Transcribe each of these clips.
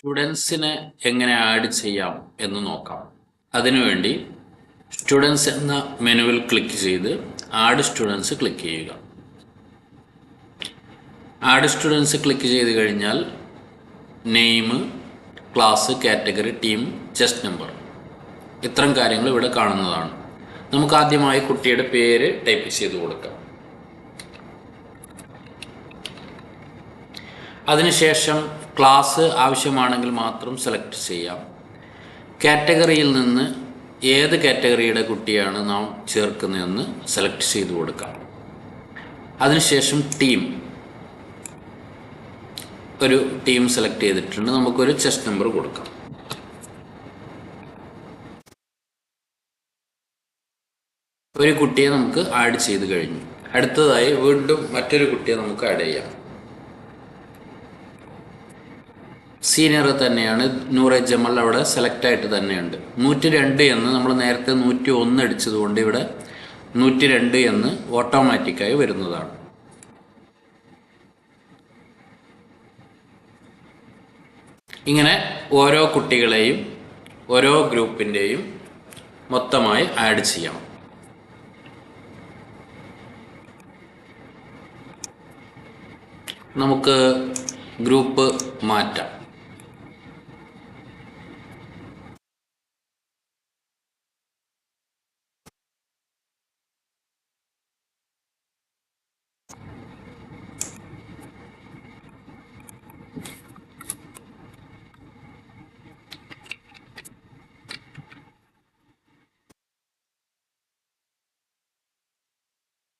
സ്റ്റുഡൻസിനെ എങ്ങനെ ആഡ് ചെയ്യാം എന്ന് നോക്കാം. അതിനുവേണ്ടി സ്റ്റുഡൻസ് എന്ന മെനുവിൽ ക്ലിക്ക് ചെയ്ത് ആഡ് സ്റ്റുഡൻസ് ക്ലിക്ക് ചെയ്യുക. ആഡ് സ്റ്റുഡൻസ് ക്ലിക്ക് ചെയ്ത് കഴിഞ്ഞാൽ name class category team chest number ഇത്തരം കാര്യങ്ങൾ ഇവിടെ കാണുന്നതാണ്. നമുക്ക് ആദ്യമായി കുട്ടിയുടെ പേര് ടൈപ്പ് ചെയ്ത് കൊടുക്കാം. അതിനുശേഷം ക്ലാസ് ആവശ്യമാണെങ്കിൽ മാത്രം സെലക്ട് ചെയ്യാം. കാറ്റഗറിയിൽ നിന്ന് ഏത് കാറ്റഗറിയുടെ കുട്ടിയാണ് നാം ചേർക്കുന്നതെന്ന് സെലക്ട് ചെയ്ത് കൊടുക്കാം. അതിനുശേഷം ടീം ഒരു ടീം സെലക്ട് ചെയ്തിട്ടുണ്ട്. നമുക്കൊരു ചെസ്റ്റ് നമ്പർ കൊടുക്കാം. ഒരു കുട്ടിയെ നമുക്ക് ആഡ് ചെയ്ത് കഴിഞ്ഞു. അടുത്തതായി വീണ്ടും മറ്റൊരു കുട്ടിയെ നമുക്ക് ആഡ് ചെയ്യാം. സീനിയർ തന്നെയാണ് നൂറെ ജമൽ അവിടെ സെലക്ട് ആയിട്ട് തന്നെയുണ്ട്. നൂറ്റി രണ്ട് എന്ന് നമ്മൾ നേരത്തെ നൂറ്റി ഒന്ന് അടിച്ചതുകൊണ്ട് ഇവിടെ നൂറ്റി രണ്ട് എന്ന് ഓട്ടോമാറ്റിക്കായി വരുന്നതാണ്. ഇങ്ങനെ ഓരോ കുട്ടികളെയും ഓരോ ഗ്രൂപ്പിന്റെയും മൊത്തമായി ആഡ് ചെയ്യണം നമുക്ക് ഗ്രൂപ്പ് മാറ്റാം.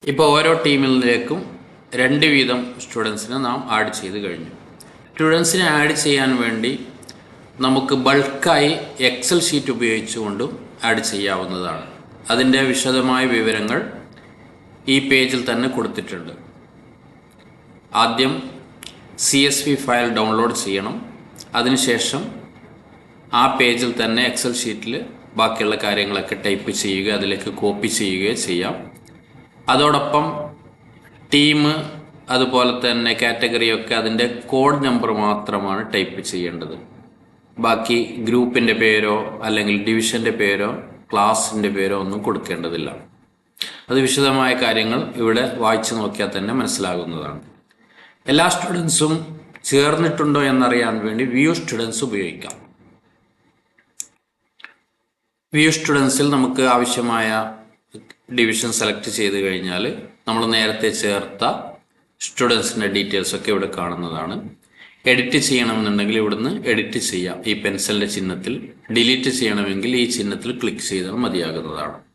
ഇപ്പോൾ ഓരോ ടീമിലേക്കും രണ്ട് വീതം സ്റ്റുഡൻസിനെ നാം ആഡ് ചെയ്ത് കഴിഞ്ഞു. സ്റ്റുഡൻസിനെ ആഡ് ചെയ്യാൻ വേണ്ടി നമുക്ക് ബൾക്കായി എക്സൽ ഷീറ്റ് ഉപയോഗിച്ചുകൊണ്ടും ആഡ് ചെയ്യാവുന്നതാണ്. അതിന്റെ വിശദമായ വിവരങ്ങൾ ഈ പേജിൽ തന്നെ കൊടുത്തിട്ടുണ്ട്. ആദ്യം C S V file download ചെയ്യണം. അതിനുശേഷം ആ പേജിൽ തന്നെ എക്സൽ ഷീറ്റിൽ ബാക്കിയുള്ള കാര്യങ്ങളൊക്കെ ടൈപ്പ് ചെയ്യുക അതിലേക്ക് കോപ്പി ചെയ്യുകയോ ചെയ്യാം. അതോടൊപ്പം ടീം അതുപോലെ തന്നെ കാറ്റഗറിയൊക്കെ അതിന്റെ കോഡ് നമ്പർ മാത്രമാണ് ടൈപ്പ് ചെയ്യേണ്ടത്. ബാക്കി ഗ്രൂപ്പിന്റെ പേരോ അല്ലെങ്കിൽ ഡിവിഷന്റെ പേരോ ക്ലാസിന്റെ പേരോ ഒന്നും കൊടുക്കേണ്ടതില്ല. അത് വിശദമായ കാര്യങ്ങൾ ഇവിടെ വായിച്ചു നോക്കിയാൽ തന്നെ മനസ്സിലാകുന്നതാണ്. എല്ലാ സ്റ്റുഡൻസും ചേർന്നിട്ടുണ്ടോ എന്നറിയാൻ വേണ്ടി വ്യൂ സ്റ്റുഡൻസ് ഉപയോഗിക്കാം. വ്യൂ സ്റ്റുഡൻസിൽ നമുക്ക് ആവശ്യമായ ഡിവിഷൻ സെലക്ട് ചെയ്ത് കഴിഞ്ഞാൽ നമ്മൾ നേരത്തെ ചേർത്ത സ്റ്റുഡൻസിന്റെ ഡീറ്റെയിൽസ് ഒക്കെ ഇവിടെ കാണുന്നതാണ്. എഡിറ്റ് ചെയ്യണമെന്നുണ്ടെങ്കിൽ ഇവിടുന്ന് എഡിറ്റ് ചെയ്യാം. ഈ പെൻസിലിന്റെ ചിഹ്നത്തിൽ ഡിലീറ്റ് ചെയ്യണമെങ്കിൽ ഈ ചിഹ്നത്തിൽ ക്ലിക്ക് ചെയ്താൽ മതിയാകുന്നതാണ്.